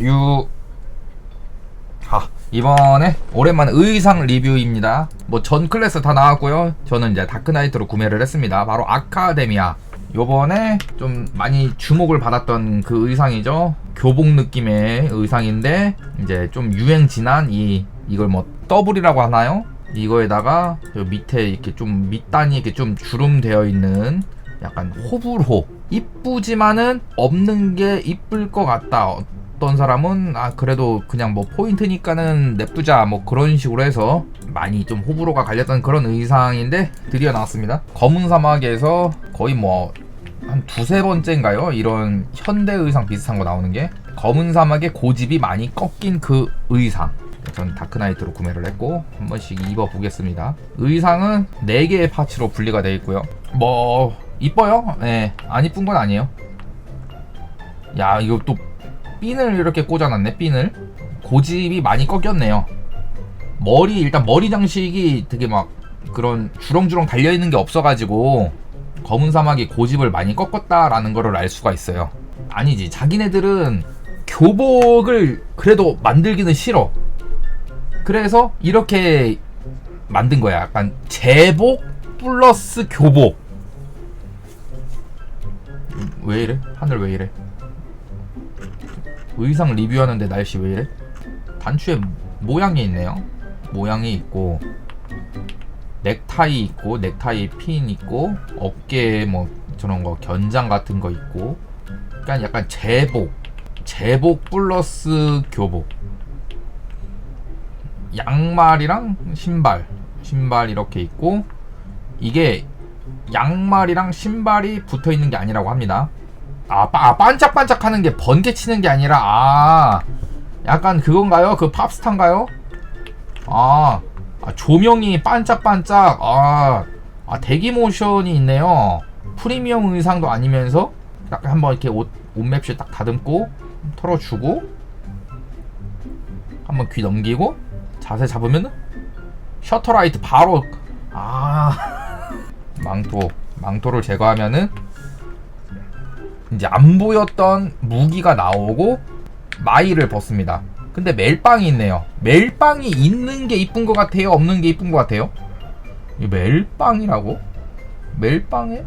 유. 아, 이번에 오랜만에 의상 리뷰입니다. 뭐 전 클래스 다 나왔고요. 저는 이제 다크나이트로 구매를 했습니다. 바로 아카데미아. 요번에 좀 많이 주목을 받았던 그 의상이죠. 교복 느낌의 의상인데 이제 좀 유행 지난 이 이걸 뭐 더블이라고 하나요? 이거에다가 요 밑에 이렇게 좀 밑단이 이렇게 좀 주름되어 있는 약간 호불호 이쁘지만은 없는 게 이쁠 것 같다 어떤 사람은 아 그래도 그냥 뭐 포인트니까는 냅두자 뭐 그런 식으로 해서 많이 좀 호불호가 갈렸던 그런 의상인데 드디어 나왔습니다. 검은 사막에서 거의 뭐 한 두세 번째인가요? 이런 현대 의상 비슷한 거 나오는 게 검은 사막의 고집이 많이 꺾인 그 의상. 전 다크나이트로 구매를 했고 한 번씩 입어보겠습니다. 의상은 4개의 파츠로 분리가 되어 있고요. 뭐 이뻐요? 네, 안 이쁜 건 아니에요. 야 이거 또 핀을 이렇게 꽂아놨네 핀을. 고집이 많이 꺾였네요. 머리 일단 머리 장식이 되게 막 그런 주렁주렁 달려있는 게 없어가지고 검은 사막이 고집을 많이 꺾었다라는 거를 알 수가 있어요. 아니지 자기네들은 교복을 그래도 만들기는 싫어. 그래서 이렇게 만든 거야. 약간 제복 플러스 교복. 왜 이래? 하늘 왜 이래? 의상 리뷰하는데 날씨 왜 이래? 단추에 모양이 있네요. 모양이 있고 넥타이 있고 넥타이 핀 있고 어깨에 뭐 저런 거 견장 같은 거 있고 그러니까 약간 제복 제복 플러스 교복 양말이랑 신발 신발 이렇게 있고 이게 양말이랑 신발이 붙어 있는 게 아니라고 합니다. 아, 빠, 아, 반짝반짝 하는 게 번개 치는 게 아니라 아 약간 그건가요? 그 팝스타인가요? 아, 아 조명이 반짝반짝 아, 아 대기 모션이 있네요. 프리미엄 의상도 아니면서 약간 한번 이렇게 옷 옷맵시 딱 다듬고 털어주고 한번 귀 넘기고 자세 잡으면은 셔터라이트 바로 아 망토 망토를 제거하면은 이제 안 보였던 무기가 나오고 마이를 벗습니다. 근데 멜빵이 있네요. 멜빵이 있는 게 이쁜 것 같아요? 없는 게 이쁜 것 같아요? 이 멜빵이라고? 멜빵에?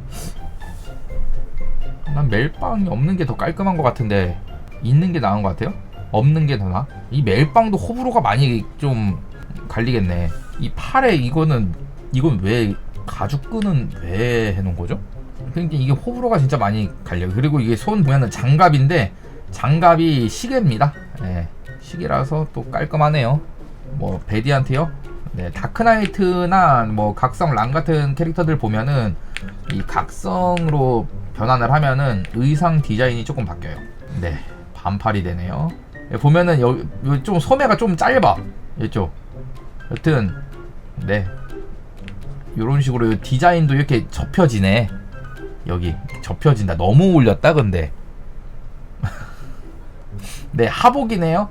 난 멜빵이 없는 게 더 깔끔한 것 같은데 있는 게 나은 것 같아요? 없는 게 더 나? 이 멜빵도 호불호가 많이 좀 갈리겠네. 이 팔에 이거는 이건 왜 가죽 끈은 왜 해놓은 거죠? 그러니까 이게 호불호가 진짜 많이 갈려요. 그리고 이게 손 보면은 장갑인데 장갑이 시계입니다. 네, 시계라서 또 깔끔하네요. 뭐 베디한테요. 네, 다크나이트나 뭐 각성 랑 같은 캐릭터들 보면은 이 각성으로 변환을 하면은 의상 디자인이 조금 바뀌어요. 네, 반팔이 되네요. 예, 보면은 여기 좀 소매가 좀 짧아. 이쪽. 여튼 네. 이런 식으로 디자인도 이렇게 접혀지네. 여기 접혀진다. 너무 올렸다 근데. 네 하복이네요.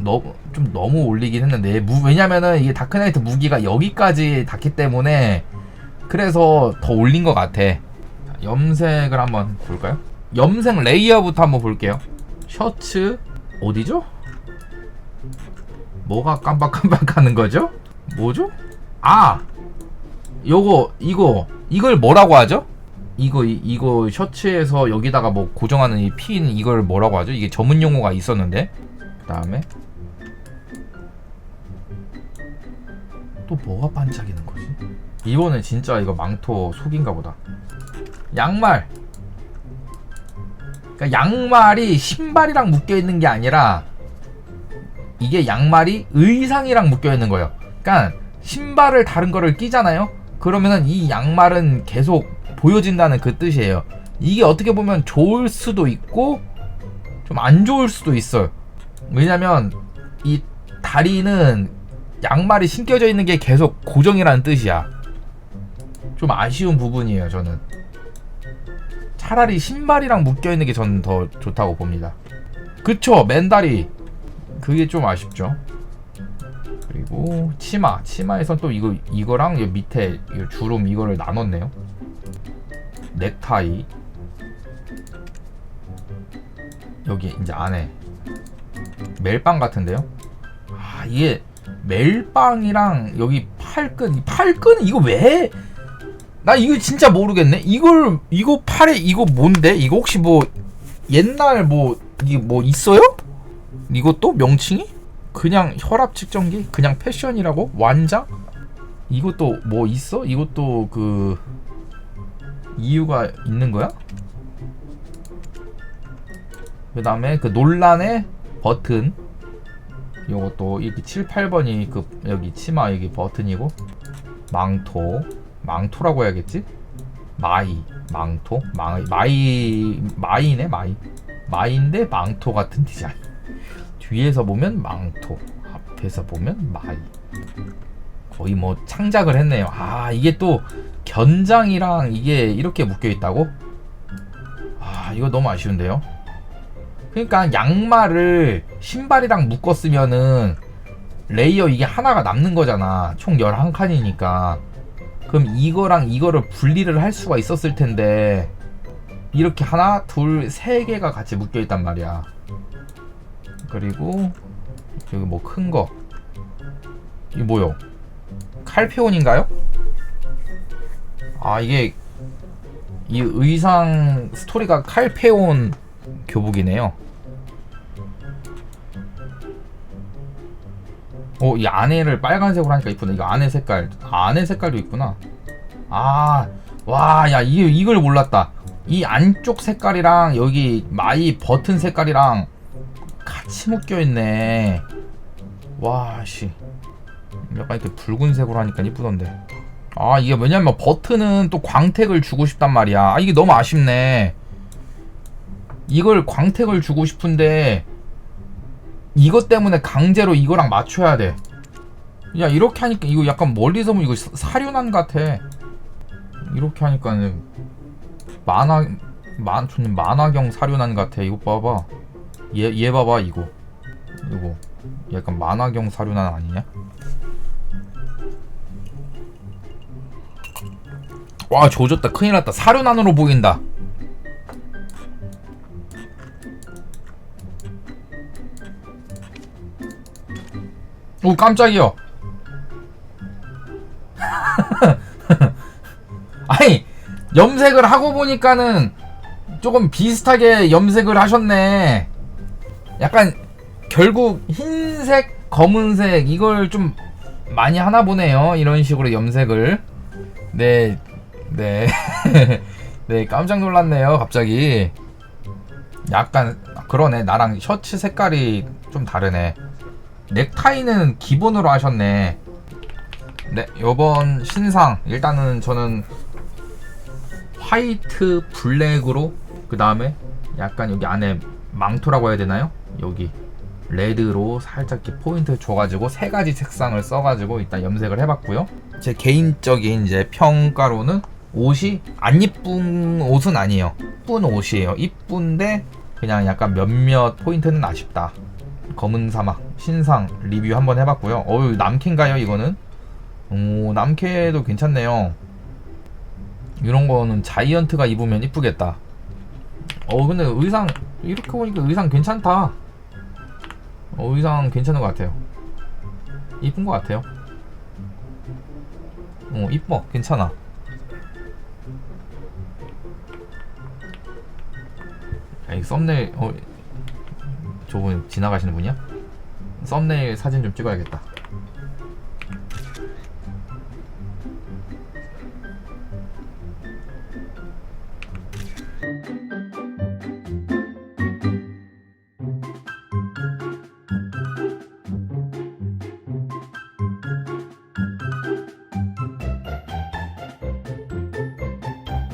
너무 좀 너무 올리긴 했는데 무, 왜냐면은 이게 다크나이트 무기가 여기까지 닿기 때문에 그래서 더 올린 것 같아. 자, 염색을 한번 볼까요? 염색 레이어부터 한번 볼게요. 셔츠 어디죠? 뭐가 깜빡깜빡 하는 거죠? 뭐죠? 아 요거 이거 이걸 뭐라고 하죠? 이거 이, 이거 셔츠에서 여기다가 뭐 고정하는 이 핀 이걸 뭐라고 하죠? 이게 전문 용어가 있었는데 그다음에 또 뭐가 반짝이는 거지? 이번엔 진짜 이거 망토 속인가 보다. 양말. 그러니까 양말이 신발이랑 묶여 있는 게 아니라 이게 양말이 의상이랑 묶여 있는 거예요. 그러니까 신발을 다른 거를 끼잖아요. 그러면은 이 양말은 계속 보여진다는 그 뜻이에요. 이게 어떻게 보면 좋을 수도 있고 좀 안 좋을 수도 있어요. 왜냐면 이 다리는 양말이 신겨져 있는 게 계속 고정이라는 뜻이야. 좀 아쉬운 부분이에요, 저는. 차라리 신발이랑 묶여 있는 게 저는 더 좋다고 봅니다. 그쵸, 맨다리. 그게 좀 아쉽죠. 그리고 치마, 치마에선 또 이거 이거랑 이 밑에 이 주름 이거를 나눴네요. 넥타이 여기 이제 안에 멜빵 같은데요? 아 이게 멜빵이랑 여기 팔끈 이 팔끈 이거 왜? 나 이거 진짜 모르겠네. 이걸 이거 팔에 이거 뭔데? 이거 혹시 뭐 옛날 뭐 이게 뭐 있어요? 이것도 명칭이? 그냥 혈압 측정기? 그냥 패션이라고? 완장? 이것도 뭐 있어? 이것도 그 이유가 있는 거야? 그 다음에 그 논란의 버튼. 요것도 이렇게 7, 8번이 그 여기 치마 여기 버튼이고. 망토. 망토라고 해야겠지? 마이. 망토? 마이 마이 마이네 마이. 마이인데 망토 같은 디자인. 뒤에서 보면 망토 앞에서 보면 마이. 거의 뭐 창작을 했네요. 아 이게 또 견장이랑 이게 이렇게 묶여 있다고? 아 이거 너무 아쉬운데요 그러니까 양말을 신발이랑 묶었으면은 레이어 이게 하나가 남는 거잖아. 총 11칸이니까. 그럼 이거랑 이거를 분리를 할 수가 있었을 텐데 이렇게 하나, 둘, 세 개가 같이 묶여 있단 말이야. 그리고 여기 뭐 큰 거. 이게 뭐요? 칼페온인가요? 아 이게 이 의상 스토리가 칼페온 교복이네요. 어, 이 안에를 빨간색으로 하니까 이쁘네. 이거 안에 색깔. 아, 안에 색깔도 있구나. 아, 와, 야, 이, 이걸 몰랐다. 이 안쪽 색깔이랑 여기 마이 버튼 색깔이랑 같이 묶여 있네. 와, 씨. 약간 이렇게 붉은색으로 하니까 이쁘던데. 아, 이게 왜냐면 버튼은 또 광택을 주고 싶단 말이야. 아, 이게 너무 아쉽네. 이걸 광택을 주고 싶은데 이것 때문에 강제로 이거랑 맞춰야 돼. 야 이렇게 하니까 이거 약간 멀리서 보면 이거 사- 사륜안 같아. 이렇게 하니까는 만화 만 저는 만화경 사륜안 같아. 이거 봐봐. 얘 얘 봐봐 이거. 이거 약간 만화경 사륜안 아니냐? 와 조졌다 큰일 났다 사륜 안으로 보인다. 오 깜짝이요. 아니 염색을 하고 보니까는 조금 비슷하게 염색을 하셨네. 약간 결국 흰색, 검은색 이걸 좀 많이 하나 보네요. 이런 식으로 염색을. 네, 네, 네 깜짝 놀랐네요. 갑자기. 약간 그러네. 나랑 셔츠 색깔이 좀 다르네. 넥타이는 기본으로 하셨네. 네, 요번 신상 일단은 저는 화이트 블랙으로 그 다음에 약간 여기 안에 망토라고 해야 되나요? 여기 레드로 살짝 이렇게 포인트 줘가지고 세 가지 색상을 써가지고 일단 염색을 해봤고요. 제 개인적인 이제 평가로는 옷이 안 이쁜 옷은 아니에요. 이쁜 옷이에요. 이쁜데 그냥 약간 몇몇 포인트는 아쉽다. 검은 사막 신상 리뷰 한번 해봤고요. 어유 남캐인가요 이거는? 오 남캐도 괜찮네요. 이런 거는 자이언트가 입으면 이쁘겠다. 어 근데 의상 이렇게 보니까 의상 괜찮다. 어 의상 괜찮은 것 같아요. 이쁜 것 같아요. 어 이뻐 괜찮아. 야, 이 썸네일 어 저분 지나가시는 분이야? 썸네일 사진 좀 찍어야겠다.